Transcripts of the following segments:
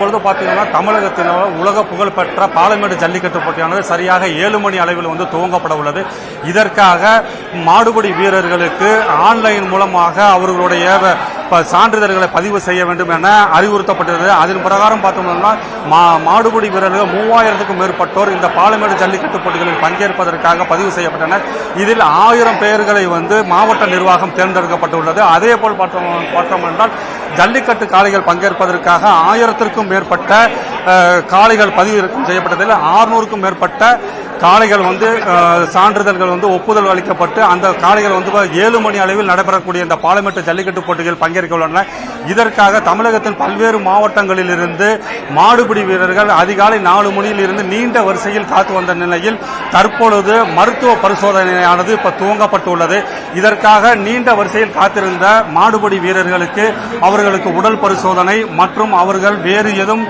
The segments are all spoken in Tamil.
இப்பொழுது பார்த்தீங்கன்னா தமிழகத்தில் உலக புகழ்பெற்ற பாலமேடு ஜல்லிக்கட்டு போட்டியானது சரியாக ஏழு மணி அளவில் வந்து துவங்கப்பட உள்ளது. இதற்காக மாடுபடி வீரர்களுக்கு ஆன்லைன் மூலமாக அவர்களுடைய சான்றிதழ்களை பதிவு செய்ய வேண்டும் என அறிவுறுத்தப்பட்டது. அதன் பிரகாரம் பார்த்தோம்னா மா மாடுபிடி வீரர்கள் மூவாயிரத்துக்கும் மேற்பட்டோர் இந்த பாலமேடு ஜல்லிக்கட்டு போட்டிகளில் பங்கேற்பதற்காக பதிவு செய்யப்பட்டனர். இதில் ஆயிரம் பேர்களை வந்து மாவட்ட நிர்வாகம் தேர்ந்தெடுக்கப்பட்டுள்ளது. அதே போல் பார்த்தோம் பார்த்தோம் என்றால் ஜல்லிக்கட்டு காளைகள் பங்கேற்பதற்காக ஆயிரத்திற்கும் மேற்பட்ட காளைகள் பதிவிறக்கம் செய்யப்பட்டதில் ஆறுநூறுக்கும் மேற்பட்ட காளைகள் வந்து சான்றிதழ்கள் வந்து ஒப்புதல் அளிக்கப்பட்டு அந்த காளைகள் வந்து ஏழு மணி அளவில் நடைபெறக்கூடிய இந்த பாலமேட்டு ஜல்லிக்கட்டு போட்டிகள் பங்கேற்க உள்ளன இதற்காக தமிழகத்தின் பல்வேறு மாவட்டங்களில் இருந்து மாடுபிடி வீரர்கள் அதிகாலை நாலு மணியில் இருந்து நீண்ட வரிசையில் காத்து வந்த நிலையில் தற்பொழுது மருத்துவ பரிசோதனையானது இப்ப துவங்கப்பட்டுள்ளது. இதற்காக நீண்ட வரிசையில் காத்திருந்த மாடுபிடி வீரர்களுக்கு அவர்களுக்கு உடல் பரிசோதனை மற்றும் அவர்கள் வேறு எதுவும்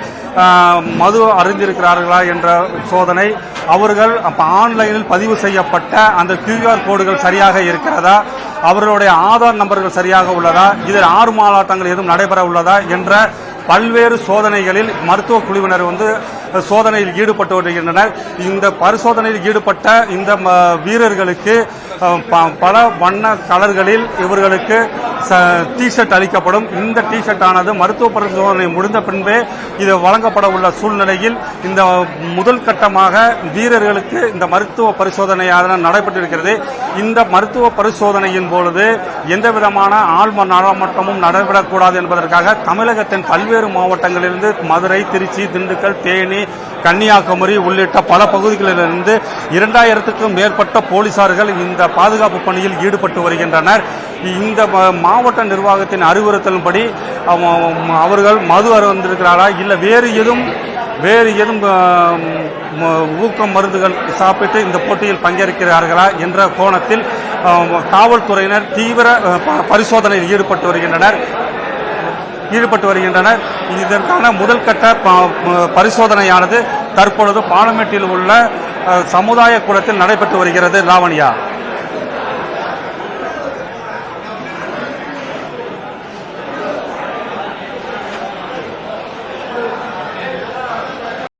மது அறிந்திருக்கிறார்களா என்ற சோதனை. அவர்கள் அப்போ ஆன்லைனில் பதிவு செய்யப்பட்ட அந்த கியூஆர் கோடுகள் சரியாக இருக்கிறதா? அவர்களுடைய ஆதார் நம்பர்கள் சரியாக உள்ளதா? இதில் ஆறு மாலாட்டங்கள் எதுவும் நடைபெற உள்ளதா? என்ற பல்வேறு சோதனைகளில் மருத்துவ குழுவினர் வந்து சோதனையில் ஈடுபட்டு வருகின்றனர். இந்த பரிசோதனையில் ஈடுபட்ட இந்த ம, வீரர்களுக்கு பல வண்ண கலர்களில் இவர்களுக்கு டி ஷர்ட் அளிக்கப்படும். இந்த டிஷர்ட் ஆனது மருத்துவ பரிசோதனை முடிந்த பின்பே இது வழங்கப்பட உள்ள சூழ்நிலையில் இந்த முதல் கட்டமாக வீரர்களுக்கு இந்த மருத்துவ பரிசோதனையான நடைபெற்றிருக்கிறது. இந்த மருத்துவ பரிசோதனையின் பொழுது எந்த விதமான ஆழ்ம நடமாட்டமும் நடைபெறக்கூடாது என்பதற்காக தமிழகத்தின் பல்வேறு மாவட்டங்களிலிருந்து மதுரை திருச்சி திண்டுக்கல் தேனி கன்னியாகுமரி உள்ளிட்ட பல பகுதிகளிலிருந்து இரண்டாயிரத்துக்கும் மேற்பட்ட போலீசார்கள் இந்த பாதுகாப்பு பணியில் ஈடுபட்டு வருகின்றனர். இந்த மாவட்ட நிர்வாகத்தின் அறிவுறுத்தலின்படி அவர்கள் மது அருந்திருக்கிறாரா இல்லை வேறு எதுவும் வேறு எதுவும் ஊக்கம் மருந்துகள் சாப்பிட்டு இந்த போட்டியில் பங்கேற்கிறார்களா என்ற கோணத்தில் காவல்துறையினர் தீவிர பரிசோதனையில் ஈடுபட்டு வருகின்றனர். ஈடுபட்டு வருகின்றனர். இதற்கான முதல் கட்ட ப- பரிசோதனையானது தற்பொழுது பாலமேட்டில் உள்ள சமுதாய கூடத்தில் நடைபெற்று வருகிறது. லாவணியா.